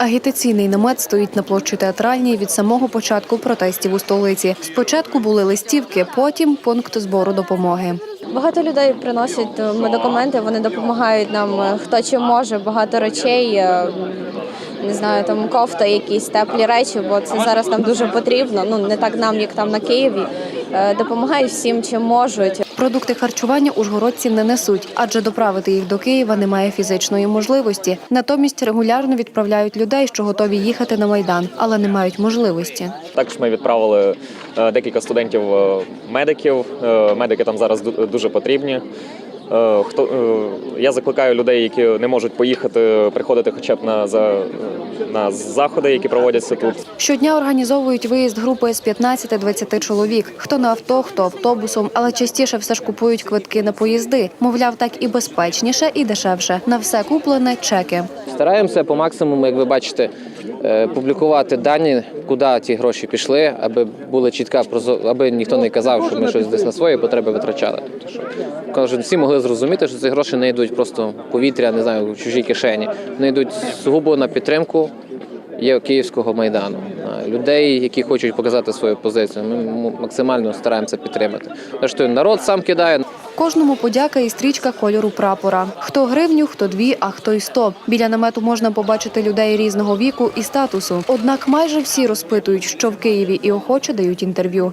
Агітаційний намет стоїть на площі театральній від самого початку протестів у столиці. Спочатку були листівки, потім пункт збору допомоги. Багато людей приносять е, медикаменти, вони допомагають нам е, хто чим може, багато речей. е, Не знаю, там кофта, якісь теплі речі, бо це зараз нам дуже потрібно. Ну не так нам, як там на Києві. Е, Допомагають всім, чим можуть. Продукти харчування ужгородці не несуть, адже доправити їх до Києва немає фізичної можливості. Натомість регулярно відправляють людей, що готові їхати на майдан, але не мають можливості. Також ми відправили е, декілька студентів е, медиків. Медики там зараз ду- дуже потрібні. Е, Хто е, я закликаю людей, які не можуть поїхати, приходити хоча б на за на заходи, які проводяться тут. Щодня організовують виїзд групи з 15-20 чоловік. Хто на авто, хто автобусом, але частіше все ж купують квитки на поїзди. Мовляв, так і безпечніше, і дешевше. На все куплене чеки. Стараємося по максимуму, як ви бачите, е, публікувати дані, куди ті гроші пішли, аби була чітка прозо- аби ніхто не казав, що ми щось десь на свої потреби витрачали. Що кожен всі могли зрозуміти, що ці гроші не йдуть просто повітря, не знаю, в чужі кишені. Вони йдуть сугубо на підтримку. Є київського майдану людей, які хочуть показати свою позицію. Ми максимально стараємося підтримати. Зрештою, народ сам кидає. Кожному подяка і стрічка кольору прапора. Хто гривню, хто дві, а хто й сто. Біля намету можна побачити людей різного віку і статусу. Однак майже всі розпитують, що в Києві і охоче дають інтерв'ю.